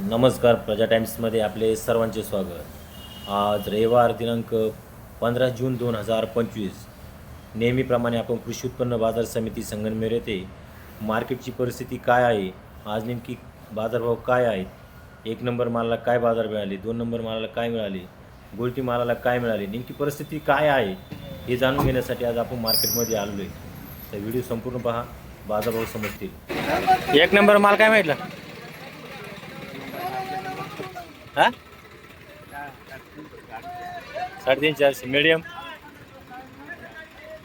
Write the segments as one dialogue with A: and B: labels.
A: नमस्कार प्रजा टाइम्समध्ये आपले सर्वांचे स्वागत. आज रविवार दिनांक पंधरा जून दोन हजार पंचवीस. नेहमीप्रमाणे आपण कृषी उत्पन्न बाजार समिती संगमनेर येथे मार्केटची परिस्थिती काय आहे आज नेमकी बाजारभाव काय आहेत एक नंबर मालाला काय बाजार मिळाले दोन नंबर मालाला काय मिळाले गोलटी मालाला काय मिळाले नेमकी परिस्थिती काय आहे हे जाणून घेण्यासाठी आज आपण मार्केटमध्ये आलेलो आहे. तर व्हिडिओ संपूर्ण पहा बाजारभाव समजतील. एक नंबर माल काय माहितला हा? साडेतीन चारशे मीडियम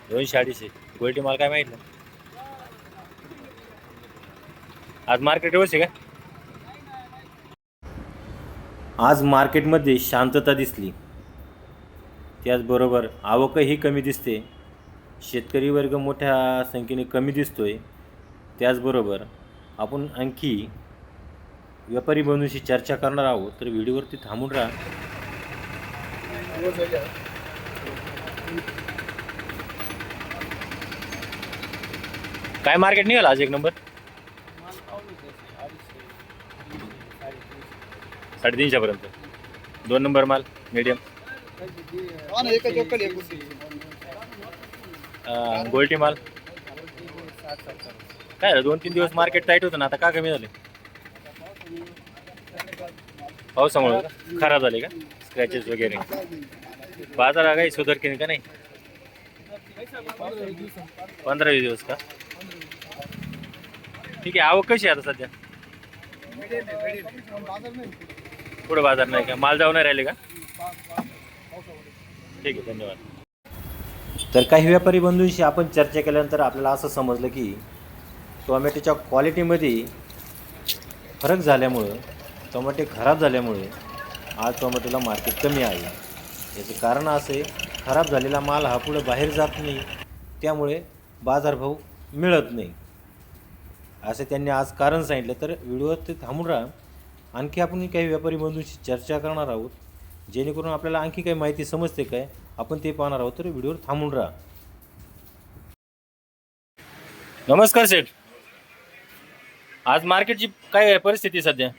A: दोनशे अडीचशे. गोल्टी माल काय माहितलं आज मार्केट व्यवस्थित आहे का? आज मार्केटमध्ये शांतता दिसली. त्याचबरोबर आवकही कमी दिसते. शेतकरी वर्ग मोठ्या संख्येने कमी दिसतोय. त्याचबरोबर आपण आणखी व्यापारी बंधूंशी चर्चा करणार आहोत तर व्हिडिओवरती थांबून राहा. काय मार्केट निघाला आज एक नंबर? साडेतीनशे पर्यंत. दोन नंबर माल मीडियम गोल्टी माल. काय झालं दोन तीन दिवस मार्केट टाईट होतं ना आता का कमी झाले? पावसामुळे का? खराब झाले का? स्क्रॅचेस वगैरे. बाजार काही सुधारकीन का नाही? पंधरा वीस दिवस का? ठीक आहे आवक कशी आहे आता सध्या? पुढे बाजार नाही का? माल जाऊन नाही राहिले का? ठीक आहे धन्यवाद. तर काही व्यापारी बंधूंशी आपण चर्चा केल्यानंतर आपल्याला असं समजलं की टोमॅटोच्या क्वालिटीमध्ये फरक झाल्यामुळं टोमॅटे खराब झाल्यामुळे आज टोमॅटोला मार्केट कमी आहे. याचं कारण असं आहे खराब झालेला माल हा पुढे बाहेर जात नाही. त्यामुळे बाजारभाव मिळत नाही. असं त्यांनी आज कारण सांगितलं. तर व्हिडिओवर ते थांबून राहा. आणखी आपण काही व्यापारी बंधूंशी चर्चा करणार आहोत जेणेकरून आपल्याला आणखी काही माहिती समजते काय? आपण ते पाहणार आहोत. तर व्हिडिओवर थांबून राहा. नमस्कार सेठ. आज मार्केटची काय आहे परिस्थिती सध्या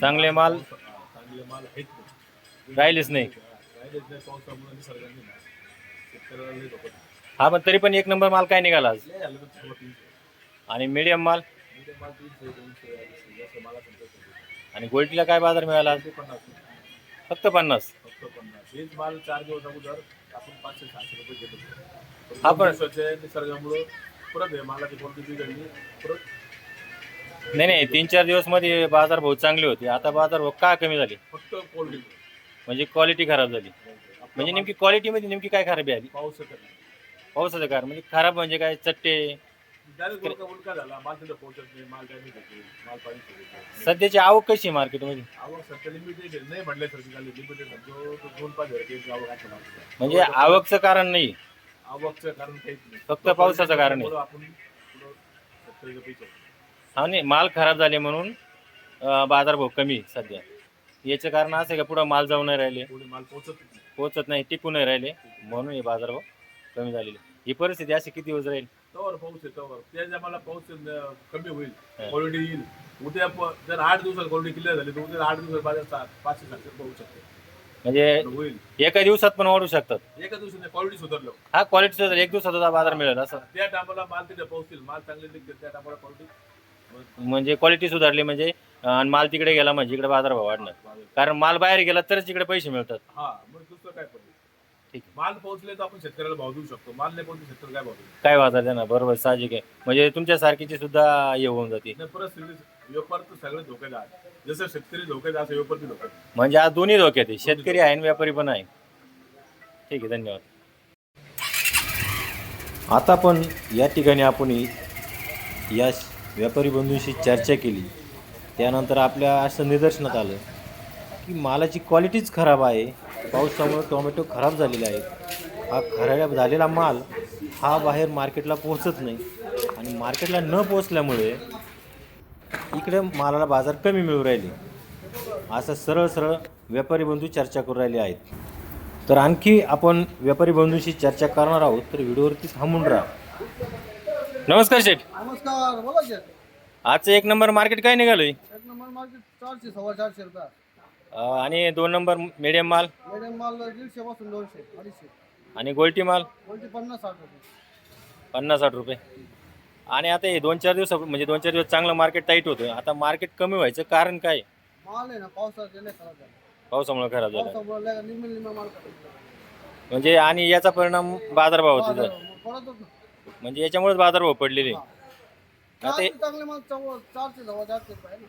A: चांगले माल
B: चांगले माल आहेत नाही.
A: राहिलेच नाही
B: राहिलेच नाही पावसामुळे निसर्गाने ना. शेतकऱ्याला लई धोका दिला.
A: हा पण तरी पण एक नंबर माल काय निघाला आज
B: लई झालं तर तीनशे.
A: आणि मीडियम माल
B: माल तीनशे, दोनशे, अडीचशे, मालाचं आहे.
A: आणि गोल्टीला काय बाजार मिळाला आज
B: ते पन्नास
A: फक्त पन्नास
B: फक्त पन्नास. हेच माल चार दिवस अगोदर आपण पाचशे सहाशे रुपये घेत होतो.
A: हा,
B: पण
A: पण-
B: दिवसाच्या निसर्गामुळं परत परत.
A: नाही नाही तीन चार दिवसमध्ये बाजार भाव चांगले होते. आता बाजार भाव का कमी झाले?
B: फक्त क्वालिटी
A: म्हणजे क्वालिटी खराब झाली. म्हणजे नेमकी क्वालिटीमध्ये नेमकी काय खराबी आली?
B: पाऊस.
A: पावसाचं कारण. म्हणजे खराब म्हणजे काय? चट्टे.
B: डायरेक्ट उलका उलका झाला. माल तिथं पोहोचत नाही. माल डॅमेज होते. माल पाणी सोडतो
A: सध्याची आवक कशी आहे मार्केटमध्ये
B: आवक सध्या लिमिटेड आहे. नाही म्हटल्यासारखी झाली लिमिटेड जो तो दोन पाच हजार केजी आवक आहे. मागच्या.
A: म्हणजे आवकचं कारण नाही.
B: आवकचं कारण काहीच नाही.
A: फक्त पावसाचं कारण आहे.
B: आपण.
A: हा नाही माल खराब झाले म्हणून अं, बाजारभाव कमी आहे सध्या. याचं कारण असं आहे का पुढं माल जाऊन नाही राहिले?
B: पुढे माल पोहोचत नाही.
A: पोचत नाही टिकून नाही राहिले. म्हणून हे बाजारभाव कमी झालेले ही परिस्थिती अशी किती दिवस राहील?
B: तवर पाऊस आहे तवर त्या जमाला पाऊस अं, कमी होईल.
A: हा.
B: क्वालिटी येईल. उद्या प- जर आठ दिवसात क्वालिटी क्लिअर झाली तर उद्या आठ दिवसात बाजार पाचशे सातशे पाहू शकते.
A: म्हणजे
B: होईल.
A: एका दिवसात पण वाढू शकतात.
B: एका दिवसाने क्वालिटी सुधारलं.
A: हा क्वालिटीचा जर एक दिवसाचा बाजार मिळेल असं.
B: त्या टायमाला माल तिथे पोहोचतील. माल चांगले निघतील त्या टायमाला क्वालिटी
A: म्हणजे क्वालिटी सुधारली म्हणजे आणि माल तिकडे गेला म्हणजे इकडे बाजारभाव वाढणार. कारण माल बाहेर गेला तरच इकडे पैसे मिळतात.
B: हा मग दुसरं काय
A: ठीक
B: माल पोहोचले तर आपण शेतकऱ्याला भाव देऊ शकतो. माल नाही पोहोचले शेतकरी काय भाव देऊ
A: काय बाजार देणार? बरोबर साहजिक आहे. म्हणजे तुमच्या सारखीची सुद्धा हे होऊन जाते.
B: नाही परत सगळे व्यापार तर सगळे धोकेदार जसं शेतकरी धोक्यात असं व्यापारी बी
A: म्हणजे आज दोन्ही धोक्यात आहे शेतकरी आहे आणि व्यापारी पण आहे. ठीक आहे धन्यवाद. आता पण या ठिकाणी आपण या व्यापारी बंधूंशी चर्चा केली. त्यानंतर आपल्या असं निदर्शनात आलं की मालाची क्वालिटीच खराब आहे. पावसामुळे टोमॅटो खराब झालेले आहेत. हा खराब झालेला माल हा बाहेर मार्केटला पोहोचत नाही. आणि मार्केटला न पोहोचल्यामुळे इकडे मालाला बाजार कमी मिळू राहिले. असं सरळ सरळ व्यापारी बंधू चर्चा करू राहिले आहेत. तर आणखी आपण व्यापारी बंधूंशी चर्चा करणार आहोत तर व्हिडिओवरती थांबून राहा. नमस्कार शेठ.
C: नमस्कार बोला
A: आजचं एक नंबर मार्केट काय निघालोय?
C: एक नंबर मार्केट चारशे सव्वा चारशे रुपये.
A: अं, आणि दोन नंबर मीडियम माल?
C: मीडियम माल दीडशे पासून दोनशे अडीचशे.
A: आणि गोल्टी माल?
C: कोणती पन्नास साठ रुपये.
A: पन्नास साठ रुपये. आणि आता हे दोन चार दिवस म्हणजे दोन चार दिवस चांगलं मार्केट टाईट होतं. आता मार्केट कमी व्हायचं कारण काय?
C: माल आहे ना पावसात गेले खराब झाला.
A: पावसामुळे खराब झालं.
C: पावसामुळे लय निम्मे निम्मे माल खराब
A: म्हणजे आणि याचा परिणाम बाजारभावाचा
C: झाला. ना.
A: म्हणजे याच्यामुळेच बाजारभाव पडलेले. आता हे-
C: चारशे चांगले माल चौ- चारशे सव्वा चारशे रुपये आहे ना.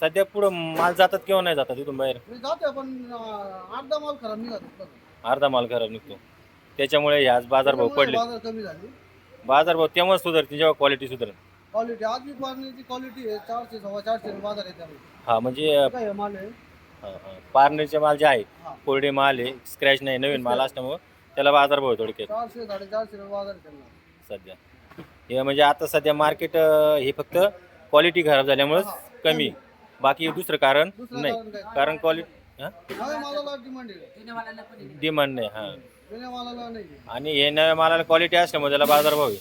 A: सध्या पुढं माल जातात किंवा नाही जातात इथून बाहेर?
C: मी जाते पण अं, अर्धा माल खराब निघाला
A: अर्धा माल खराब निघतो. त्याच्यामुळे ह्याच बाजारभाव पडले
C: बाजार कमी झाली.
A: बाजारभाव तेव्हाच सुधारते जेव्हा क्वालिटी सुधारेल.
C: क्वालिटी आज मी पारण्याची क्वालिटी आहे चारशे सव्वा चारशे बाजार आहे त्यामुळे
A: हा म्हणजे अं,
C: काय आहे माल आहे?
A: हा, हा. पारनेरचे माल जे आहे
C: हा.
A: कोरडे माल आहे स्क्रॅच नाही नवीन माल असल्यामुळं त्याला बाजारभाव आहे थोडक्यात.
C: चारशे साडेचारशे बाजार आहे त्यांना
A: सध्या. हे म्हणजे आता सध्या मार्केट हे फक्त क्वालिटी खराब झाल्यामुळेच कमी. बाकी दुसरं कारण
C: दुसरं
A: नाही.
C: कारण काय?
A: कारण क्वालिटी
C: मालाला डिमांड आहे.
A: डिमांड नाही हां. आणि हे नव्या मालाला क्वालिटी असल्यामुळे त्याला बाजारभाव आहे.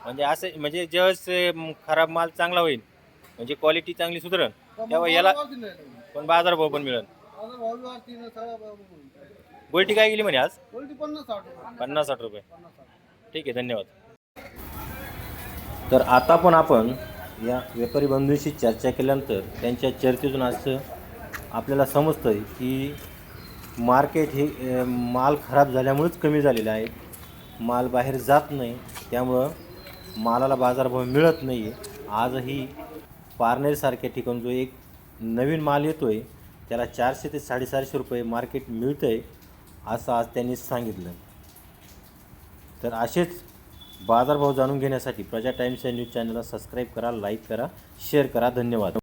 A: म्हणजे असे म्हणजे अं, खराब माल चांगला होईल म्हणजे क्वालिटी चांगली सुधारण तेव्हा याला पण बाजारभाव पण मिळेल. गोल्टी काय गेली म्हणे आज?
C: पन्नास साठ रुपये.
A: ठीक आहे धन्यवाद. तर आता पण आपण या व्यापारी बंधूंशी चर्चा केल्यानंतर त्यांच्या चर्चेतून असं आपल्याला समजतं की मार्केट हे माल खराब झाल्यामुळेच कमी झालेलं आहे. माल बाहेर जात नाही. त्यामुळं मालाला बाजारभाव मिळत नाही आहे आजही पारनेरसारख्या ठिकाणी जो एक नवीन माल येतो आहे त्याला चारशे ते साडेचारशे रुपये मार्केट मिळतं आहे असं आज त्यांनी सांगितलं. तर असेच बाजारभाव जाणून घेण्यासाठी प्रजा टाईम्स या न्यूज चॅनलला सबस्क्राईब करा लाईक करा शेअर करा. धन्यवाद.